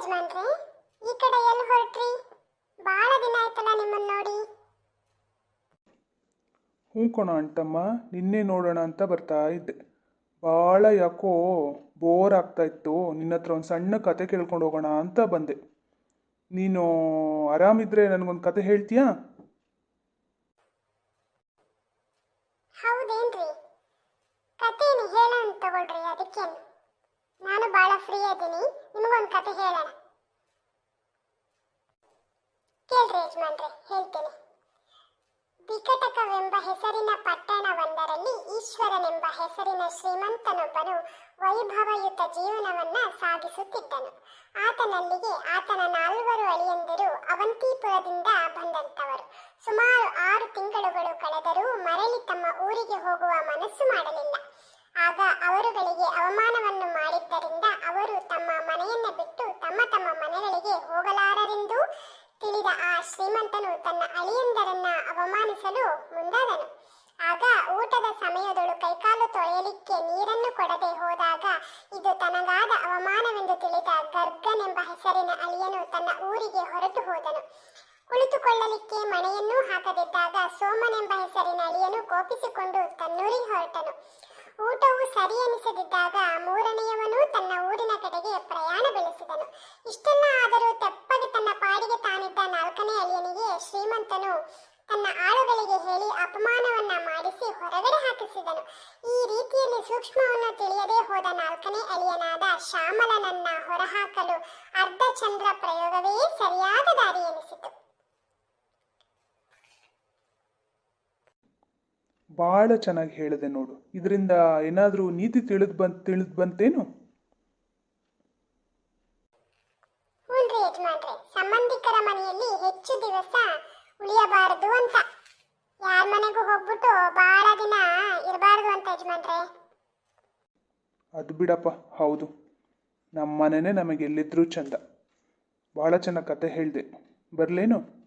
ಯಜಮಾನ್ರೆ ಈ ಕಡೆ ಎಲ್ಲಿ ಹೊರಟ್ರಿ? ಬಹಳ ದಿನ ಆಯ್ತಲ್ಲ ನಿಮ್ಮನ್ನ ನೋಡಿ. ಹ್ಞೂ ಕಣ ಅಂಟಮ್ಮ ನಿನ್ನೆ ನೋಡೋಣ ಅಂತ ಬರ್ತಾ ಇದ್ದೆ. ಭಾಳ ಯಾಕೋ ಬೋರ್ ಆಗ್ತಾ ಇತ್ತು ನಿನ್ನ ಹತ್ರ ಒಂದು ಸಣ್ಣ ಕತೆ ಕೇಳ್ಕೊಂಡು ಹೋಗೋಣ ಅಂತ ಬಂದೆ. ನೀನು ಆರಾಮಿದ್ರೆ ನನಗೊಂದು ಕತೆ ಹೇಳ್ತೀಯಾ? ಹೌದೇನ್ರಿ? ಕತೆ ಹೇಳೋಣ ತಗೊಳ್ರಿ ಅದಕ್ಕೇನು? ನಾನು ಬಹಳ ಫ್ರೀ ಇದ್ದೀನಿ. ನಿಮಗೊಂದು ಕತೆ ಹೇಳೋಣ. ಕೇಳ್ರಿ ಯಜಮಾನ್ರೆ, ಹೇಳ್ತೇನೆ. ವಿಕಟಕವೆಂಬ ಹೆಸರಿನ ಪಟ್ಟಣವೊಂದರಲ್ಲಿ ಈಶ್ವರನೆಂಬ ಹೆಸರಿನ ಶ್ರೀಮಂತನೊಬ್ಬನು ವೈಭವಯುತ ಜೀವನವನ್ನ ಸಾಗಿಸುತ್ತಿದ್ದನು. ಆತನಲ್ಲಿಗೆ ಆತನ ನಾಲ್ವರು ಅಳಿಯಂದಿರು ಅವಂತಿಪುರದಿಂದ ಬಂದಂತವರು ಸುಮಾರು ಆರು ತಿಂಗಳುಗಳು ಕಳೆದರೂ ಮರಳಿ ತಮ್ಮ ಊರಿಗೆ ಹೋಗುವ ಮನಸ್ಸು ಮಾಡಲಿಲ್ಲ. ಆಗ ಅವರುಗಳಿಗೆ ಅವಮಾನವನ್ನು ಮಾಡಿದ್ದರಿಂದ ಅವರು ತಮ್ಮ ಮನೆಯನ್ನ ಬಿಟ್ಟು ತಮ್ಮ ತಮ್ಮ ಮನೆಗಳಿಗೆ ಹೋಗಲಾರರೆಂದು ತಿಳಿದ ಆ ಶ್ರೀಮಂತನು ತನ್ನ ಅಳಿಯಂದರನ್ನ ಅವಮಾನಿಸಲು ಮುಂದಾದನು. ಆಗ ಊಟದ ಸಮಯದೊಳು ಕೈಕಾಲು ತೊಳೆಯಲಿಕ್ಕೆ ನೀರನ್ನು ಕೊಡದೆ ಹೋದಾಗ ಇದು ತನಗಾದ ಅವಮಾನವೆಂದು ತಿಳಿದ ಗರ್ಗನೆಂಬ ಹೆಸರಿನ ಅಳಿಯನು ತನ್ನ ಊರಿಗೆ ಹೊರಟು ಹೋದನು. ಕುಳಿತುಕೊಳ್ಳಲಿಕ್ಕೆ ಮನೆಯನ್ನೂ ಹಾಕದಿದ್ದಾಗ ಸೋಮನೆಂಬ ಹೆಸರಿನ ಅಳಿಯನು ಕೋಪಿಸಿಕೊಂಡು ತನ್ನೂರಿಗೆ ಹೊರಟನು. ಊಟವು ಸರಿ ಅನಿಸದಿದ್ದಾಗ ಮೂರನೆಯವನು ತನ್ನ ಊರಿನ ಕಡೆಗೆ ಪ್ರಯಾಣ ಬೆಳೆಸಿದನು. ಇಷ್ಟೆಲ್ಲ ಆದರೂ ತೆಪ್ಪಗೆ ತನ್ನ ಪಾಡಿಗೆ ತಾನಿದ್ದ ನಾಲ್ಕನೇ ಅಳಿಯನಿಗೆ ಶ್ರೀಮಂತನು ತನ್ನ ಆಳುಗಳಿಗೆ ಹೇಳಿ ಅಪಮಾನವನ್ನ ಮಾಡಿಸಿ ಹೊರಗಡೆ ಹಾಕಿಸಿದನು. ಈ ರೀತಿಯಲ್ಲಿ ಸೂಕ್ಷ್ಮವನ್ನು ತಿಳಿಯದೆ ಹೋದ ನಾಲ್ಕನೇ ಅಳಿಯನಾದ ಶ್ಯಾಮಲನನ್ನ ಹೊರಹಾಕಲು ಅರ್ಧ ಚಂದ್ರ ಪ್ರಯೋಗವೇ ಸರಿಯಾದ ದಾರಿ ಎನಿಸಿತು. ಭಾಳ ಚೆನ್ನಾಗಿ ಹೇಳಿದೆ ನೋಡು. ಇದರಿಂದ ಏನಾದರೂ ನೀತಿ ತಿಳಿದು ಬಂತ್ ತಿಳಿದು ಬಂತೇನು? ಯಜಮಾನ್ರೆ. ಸಂಬಂಧಿಕರ ಮನೆಯಲ್ಲಿ ಹೆಚ್ಚು ದಿವಸ ಉಳಿಯಬಾರದು ಅಂತ. ಯಾರ ಮನೆಗೂ ಹೋಗ್ಬಿಟ್ಟು ಬಹಳ ದಿನ ಇರಬಾರದು ಅಂತ ಯಜಮಾನ್ರೆ. ಅದು ಬಿಡಪ್ಪ ಹೌದು. ನಮ್ಮ ಮನೆನೇ ನಮಗೆ ಎಲ್ಲಿದ್ರೂ ಚಂದ. ಭಾಳ ಚೆನ್ನಾಗಿ ಕತೆ ಹೇಳಿದೆ. ಬರಲೇನು?